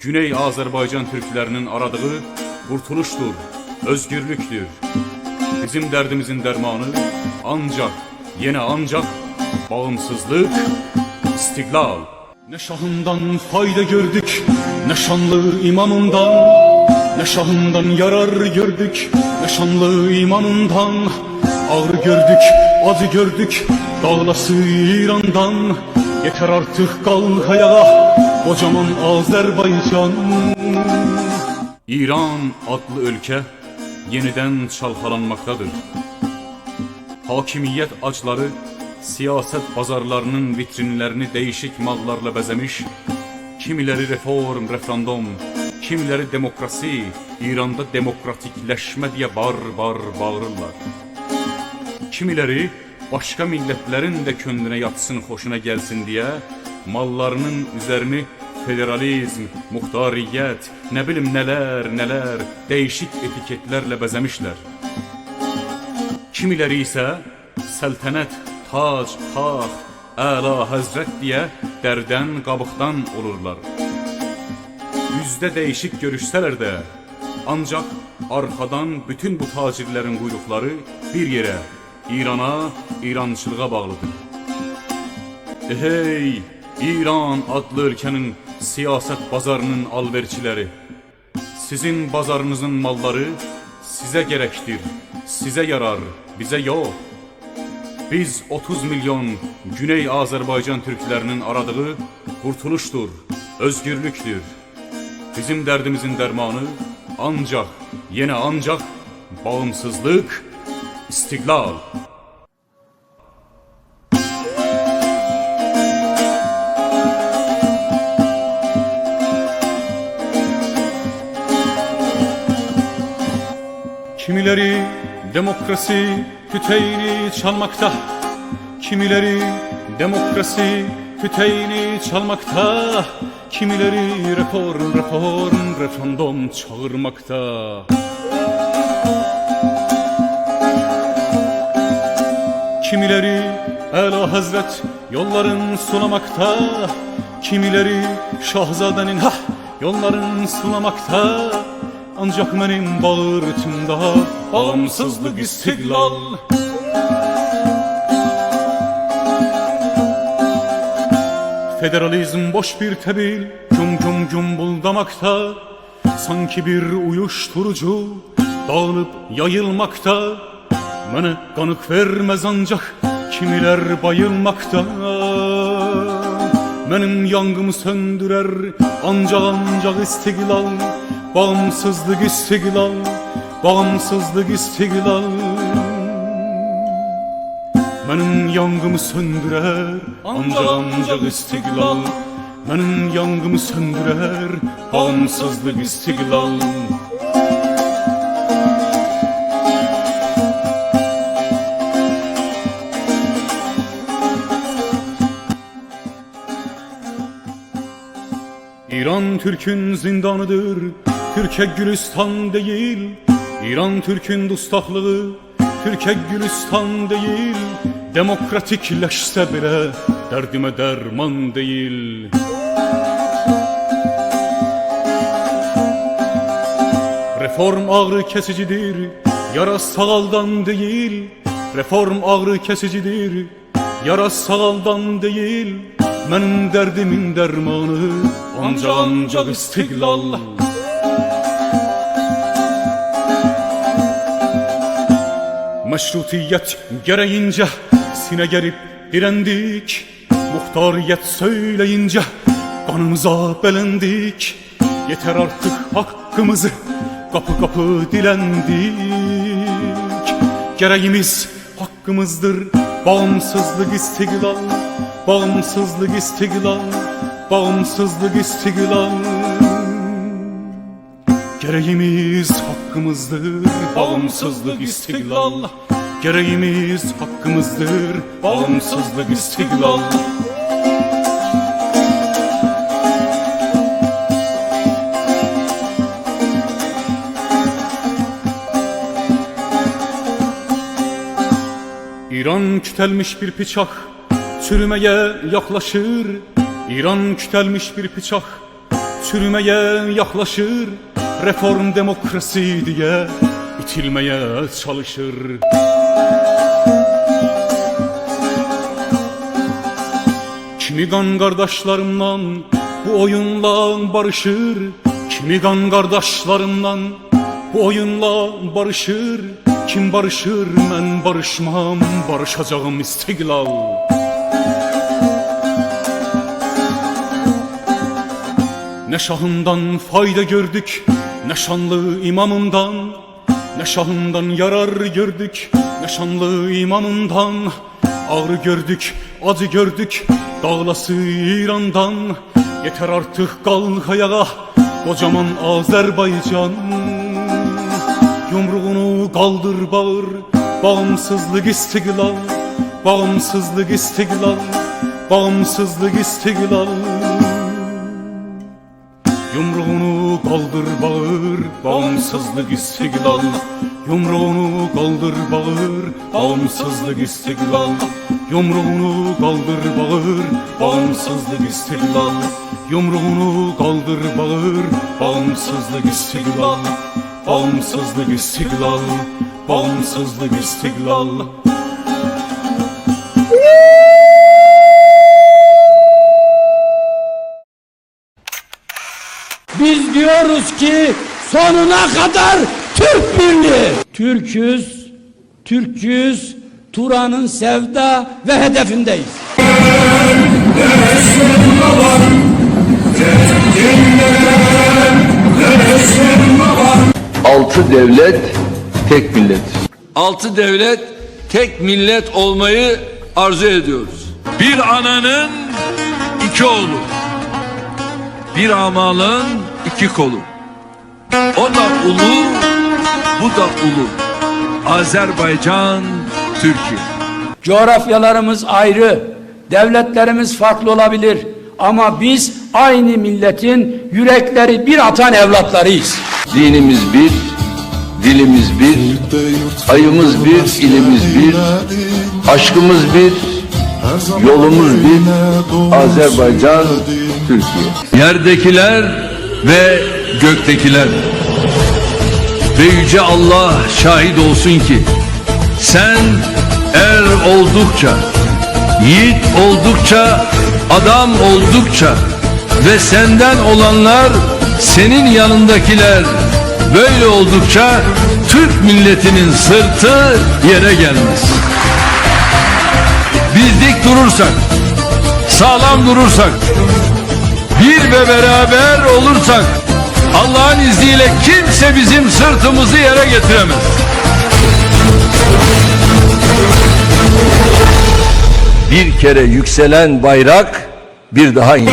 Güney Azerbaycan Türklerinin aradığı kurtuluştur, özgürlüktür. Bizim derdimizin dermanı ancak, yine ancak bağımsızlık, istiklal. Ne şahından fayda gördük, ne şanlı imamından Ne şahından yarar gördük, ne şanlı imamından Ağrı gördük, acı gördük, dağlası İran'dan Yeter artık kalk ayağa, kocaman Azerbaycan İran adlı ülke yeniden çalkalanmaktadır. Hakimiyet açları siyaset pazarlarının vitrinlerini değişik mallarla bezemiş, kimileri reform, referandum, kimileri demokrasi, İran'da demokratikleşme diye bar bar bağırırlar. Kimileri başka milletlerin de könlüne yatsın, hoşuna gelsin diye mallarının üzerini federalizm, muhtariyet, ne bileyim neler neler değişik etiketlerle bezemişler. Kimileri ise seltenet, tac, taht, əla həzrət diye derden qabıqdan olurlar. Yüzde değişik görüşseler de ancak arkadan bütün bu tacirlerin kuyrukları bir yere İran'a, İrançılığa bağlıdır. Hey, İran adlı ülkenin siyaset pazarının alverçileri. Sizin pazarınızın malları size gerektir, size yarar, bize yok. Biz 30 milyon Güney Azerbaycan Türklerinin aradığı kurtuluştur, özgürlüktür. Bizim derdimizin dermanı ancak, yine ancak bağımsızlık, istiklal. Kimileri demokrasi tüteyini çalmakta Kimileri demokrasi tüteyini çalmakta Kimileri reform reform referandum çağırmakta Kimileri Ela Hazret yolların sunamakta Kimileri Şahzadenin hah yolların sunamakta Ancak benim bağırtımda bağımsızlık istiklal. Federalizm boş bir tebil Cum cum cumbuldamakta Sanki bir uyuşturucu Dağılıp yayılmakta Bana kanık vermez ancak Kimiler bayılmakta. Benim yangımı söndürer Ancak ancak istiklal Bağımsızlık istiklal Bağımsızlık istiklal. Benim yangımı söndürer ancak ancak istiklal. Benim yangımı söndürer bağımsızlık istiklal İran Türk'ün zindanıdır Türkiye Gülistan değil. İran Türk'ün dustahlığı Türkiye Gülistan değil. Demokratikleşse bile Derdime derman değil. Reform ağrı kesicidir Yara sağaldan değil. Reform ağrı kesicidir Yara sağaldan değil Benim derdimin dermanı Ancak ancak istiklal. Meşrutiyet gereğince Sine gerip direndik. Muhtariyet söyleyince Kanımıza belendik. Yeter artık hakkımızı Kapı kapı dilendik. Gereğimiz hakkımızdır Bağımsızlık istiklal Bağımsızlık istiklal Bağımsızlık istiklal Gereğimiz hakkımızdır Bağımsızlık istiklal Gereğimiz hakkımızdır Bağımsızlık istiklal İran kütelmiş bir bıçak Çürümeye yaklaşır İran kütelmiş bir bıçak. Çürümeye yaklaşır Reform demokrasi diye itilmeye çalışır. Kimi kan kardeşlerimden bu oyunla barışır Kimi kan kardeşlerimden bu oyunla barışır. Kim barışır ben barışmam barışacağım istiklal Ne şahından fayda gördük Ne şanlı imamından Ne şahından yarar gördük Ne şanlı imamından Ağrı gördük, acı gördük Dağlası İran'dan. Yeter artık kalk ayağa Kocaman Azerbaycan. Yumruğunu kaldır bağır Bağımsızlık istiklal Bağımsızlık istiklal Bağımsızlık istiklal kaldır bağır Bağımsızlık istiklal. Yumruğunu kaldır bağır Bağımsızlık istiklal. Yumruğunu kaldır bağır Bağımsızlık istiklal. Yumruğunu kaldır bağır Bağımsızlık istiklal. Bağımsızlık istiklal Bağımsızlık istiklal Biz diyoruz ki sonuna kadar Türk Birliği. Türküz, Türkçüyüz, Turan'ın sevda ve hedefindeyiz. Altı devlet tek millet. altı devlet tek millet olmayı arzu ediyoruz. Bir ananın iki oğlu. Bir amalın iki kolu. O da ulu, bu da ulu. Azerbaycan, Türkiye. Coğrafyalarımız ayrı, devletlerimiz farklı olabilir. Ama biz aynı milletin yürekleri bir atan evlatlarıyız. Dinimiz bir, dilimiz bir, ayımız bir, ilimiz bir, aşkımız bir, yolumuz bir, Azerbaycan, Türkiye. Yerdekiler ve göktekiler ve yüce Allah şahit olsun ki sen er oldukça yiğit oldukça adam oldukça ve senden olanlar senin yanındakiler böyle oldukça Türk milletinin sırtı yere gelmez. Biz dik durursak sağlam durursak bir ve beraber olursak Allah'ın izniyle kimse bizim sırtımızı yere getiremez. Bir kere yükselen bayrak bir daha iner.